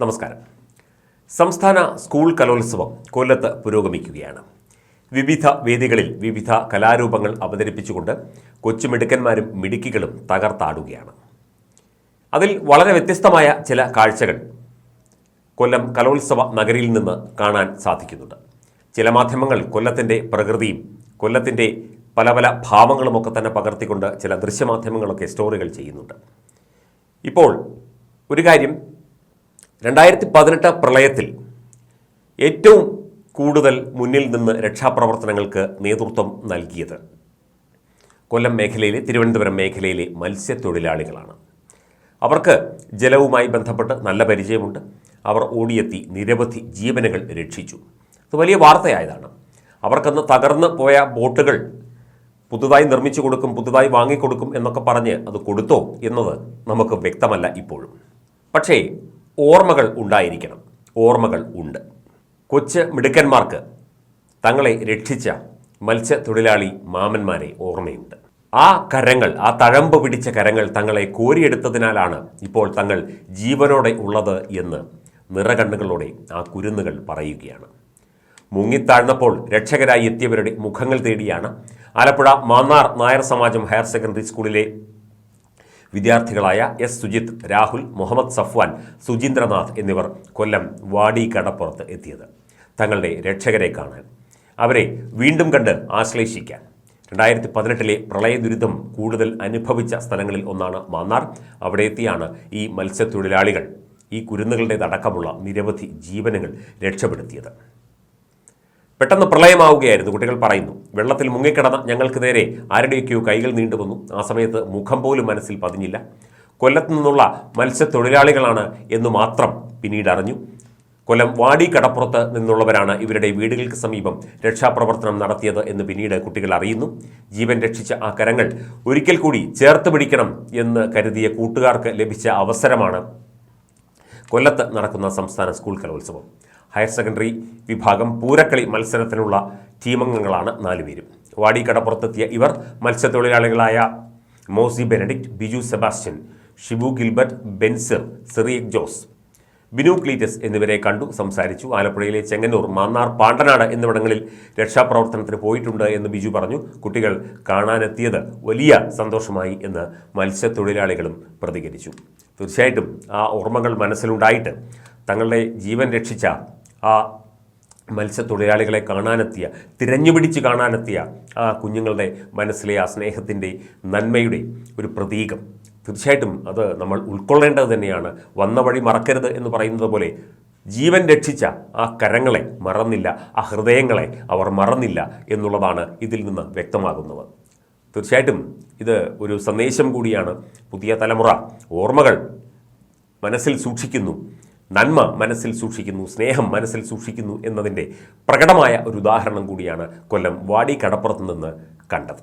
നമസ്കാരം. സംസ്ഥാന സ്കൂൾ കലോത്സവം കൊല്ലത്ത് പുരോഗമിക്കുകയാണ്. വിവിധ വേദികളിൽ വിവിധ കലാരൂപങ്ങൾ അവതരിപ്പിച്ചുകൊണ്ട് കൊച്ചുമിടുക്കന്മാരും മിടുക്കികളും തകർത്താടുകയാണ്. അതിൽ വളരെ വ്യത്യസ്തമായ ചില കാഴ്ചകൾ കൊല്ലം കലോത്സവ നഗരിയിൽ നിന്ന് കാണാൻ സാധിക്കുന്നുണ്ട്. ചില മാധ്യമങ്ങൾ കൊല്ലത്തിന്റെ പ്രകൃതിയും കൊല്ലത്തിന്റെ പല പല ഭാവങ്ങളുമൊക്കെ തന്നെ പകർത്തിക്കൊണ്ട് ചില ദൃശ്യമാധ്യമങ്ങളൊക്കെ സ്റ്റോറികൾ ചെയ്യുന്നുണ്ട്. ഇപ്പോൾ ഒരു കാര്യം രണ്ടായിരത്തി പതിനെട്ട് പ്രളയത്തിൽ ഏറ്റവും കൂടുതൽ മുന്നിൽ നിന്ന് രക്ഷാപ്രവർത്തനങ്ങൾക്ക് നേതൃത്വം നൽകിയത് കൊല്ലം മേഖലയിലെ തിരുവനന്തപുരം മേഖലയിലെ മത്സ്യത്തൊഴിലാളികളാണ്. അവർക്ക് ജലവുമായി ബന്ധപ്പെട്ട് നല്ല പരിചയമുണ്ട്. അവർ ഓടിയെത്തി നിരവധി ജീവനുകൾ രക്ഷിച്ചു. അത് വലിയ വാർത്തയായതാണ്. അവർക്കന്ന് തകർന്ന് പോയ ബോട്ടുകൾ പുതുതായി നിർമ്മിച്ചു കൊടുക്കും പുതുതായി വാങ്ങിക്കൊടുക്കും എന്നൊക്കെ പറഞ്ഞ് അത് കൊടുത്തോ എന്നത് നമുക്ക് വ്യക്തമല്ല ഇപ്പോഴും. പക്ഷേ ഓർമ്മകൾ ഉണ്ടായിരിക്കണം. ഓർമ്മകൾ ഉണ്ട്. കൊച്ച് മിടുക്കന്മാർക്ക് തങ്ങളെ രക്ഷിച്ച മത്സ്യത്തൊഴിലാളി മാമന്മാരെ ഓർമ്മയുണ്ട്. ആ കരങ്ങൾ ആ തഴമ്പ് പിടിച്ച കരങ്ങൾ തങ്ങളെ കോരിയെടുത്തതിനാലാണ് ഇപ്പോൾ തങ്ങൾ ജീവനോടെ ഉള്ളത് എന്ന് നിറകണ്ണുകളോടെ ആ കുരുന്നുകൾ പറയുകയാണ്. മുങ്ങിത്താഴ്ന്നപ്പോൾ രക്ഷകരായി എത്തിയവരുടെ മുഖങ്ങൾ തേടിയാണ് ആലപ്പുഴ മാന്നാർ നായർ സമാജം ഹയർ സെക്കൻഡറി സ്കൂളിലെ വിദ്യാർത്ഥികളായ എസ് സുജിത്ത് രാഹുൽ മുഹമ്മദ് സഫ്വാൻ സുജീന്ദ്രനാഥ് എന്നിവർ കൊല്ലം വാടി കടപ്പുറത്ത് എത്തിയത്. തങ്ങളുടെ രക്ഷകരെ കാണാൻ അവരെ വീണ്ടും കണ്ട് ആശ്ലേഷിക്കാൻ. രണ്ടായിരത്തി പതിനെട്ടിലെ പ്രളയ ദുരിതം കൂടുതൽ അനുഭവിച്ച സ്ഥലങ്ങളിൽ ഒന്നാണ് മാന്നാർ. അവിടെ എത്തിയാണ് ഈ മത്സ്യത്തൊഴിലാളികൾ. ഈ കുരുന്നുകളുടേതടക്കമുള്ള നിരവധി ജീവനങ്ങൾ രക്ഷപ്പെടുത്തിയത്. പെട്ടെന്ന് പ്രളയമാവുകയായിരുന്നു കുട്ടികൾ പറയുന്നു. വെള്ളത്തിൽ മുങ്ങിക്കിടന്ന ഞങ്ങൾക്ക് നേരെ ആരുടെയൊക്കെയോ കൈകൾ നീണ്ടുവന്നു ആ സമയത്ത് മുഖം പോലും മനസ്സിൽ പതിഞ്ഞില്ല. കൊല്ലത്തു നിന്നുള്ള മത്സ്യത്തൊഴിലാളികളാണ് എന്ന് മാത്രം പിന്നീട് അറിഞ്ഞു. കൊല്ലം വാടി കടപ്പുറത്ത് നിന്നുള്ളവരാണ് ഇവരുടെ വീടുകൾക്ക് സമീപം രക്ഷാപ്രവർത്തനം നടത്തിയത് എന്ന് പിന്നീട് കുട്ടികൾ അറിയുന്നു. ജീവൻ രക്ഷിച്ച ആ കരങ്ങൾ ഒരിക്കൽ കൂടി ചേർത്ത് പിടിക്കണം എന്ന് കരുതിയ കൂട്ടുകാർക്ക് ലഭിച്ച അവസരമാണ് കൊല്ലത്ത് നടക്കുന്ന സംസ്ഥാന സ്കൂൾ കലോത്സവം. ഹയർ സെക്കൻഡറി വിഭാഗം പൂരക്കളി മത്സരത്തിനുള്ള ടീമംഗങ്ങളാണ് നാലുപേരും. വാടി കടപ്പുറത്തെത്തിയ ഇവർ മത്സ്യത്തൊഴിലാളികളായ Mosi Benedict Biju Sebastian Shibu Gilbert Bensir Cyriac Jose Binu Cletus എന്നിവരെ കണ്ടു സംസാരിച്ചു. ആലപ്പുഴയിലെ ചെങ്ങന്നൂർ മാന്നാർ പാണ്ടനാട് എന്നിവിടങ്ങളിൽ രക്ഷാപ്രവർത്തനത്തിന് പോയിട്ടുണ്ട് എന്ന് ബിജു പറഞ്ഞു. കുട്ടികൾ കാണാനെത്തിയത് വലിയ സന്തോഷമായി എന്ന് മത്സ്യത്തൊഴിലാളികളും പ്രതികരിച്ചു. തീർച്ചയായിട്ടും ആ ഓർമ്മകൾ മനസ്സിലുണ്ടായിട്ട് തങ്ങളുടെ ജീവൻ രക്ഷിച്ച ആ മത്സ്യത്തൊഴിലാളികളെ കാണാനെത്തിയ തിരഞ്ഞുപിടിച്ച് കാണാനെത്തിയ ആ കുഞ്ഞുങ്ങളുടെ മനസ്സിലെ ആ സ്നേഹത്തിന്റെ നന്മയുടെ ഒരു പ്രതീകം. തീർച്ചയായിട്ടും അത് നമ്മൾ ഉൾക്കൊള്ളേണ്ടത് തന്നെയാണ്. വന്ന വഴി മറക്കരുത് എന്ന് പറയുന്നത് പോലെ ജീവൻ രക്ഷിച്ച ആ കരങ്ങളെ മറന്നില്ല ആ ഹൃദയങ്ങളെ അവർ മറന്നില്ല എന്നുള്ളതാണ് ഇതിൽ നിന്ന് വ്യക്തമാകുന്നത്. തീർച്ചയായിട്ടും ഇത് ഒരു സന്ദേശം കൂടിയാണ്. പുതിയ തലമുറ ഓർമ്മകൾ മനസ്സിൽ സൂക്ഷിക്കുന്നു. നന്മ മനസ്സിൽ സൂക്ഷിക്കുന്നു സ്നേഹം മനസ്സിൽ സൂക്ഷിക്കുന്നു എന്നതിന്റെ പ്രകടമായ ഒരു ഉദാഹരണം കൂടിയാണ് കൊല്ലം വാടി കടപ്പുറത്ത് നിന്ന് കണ്ടത്.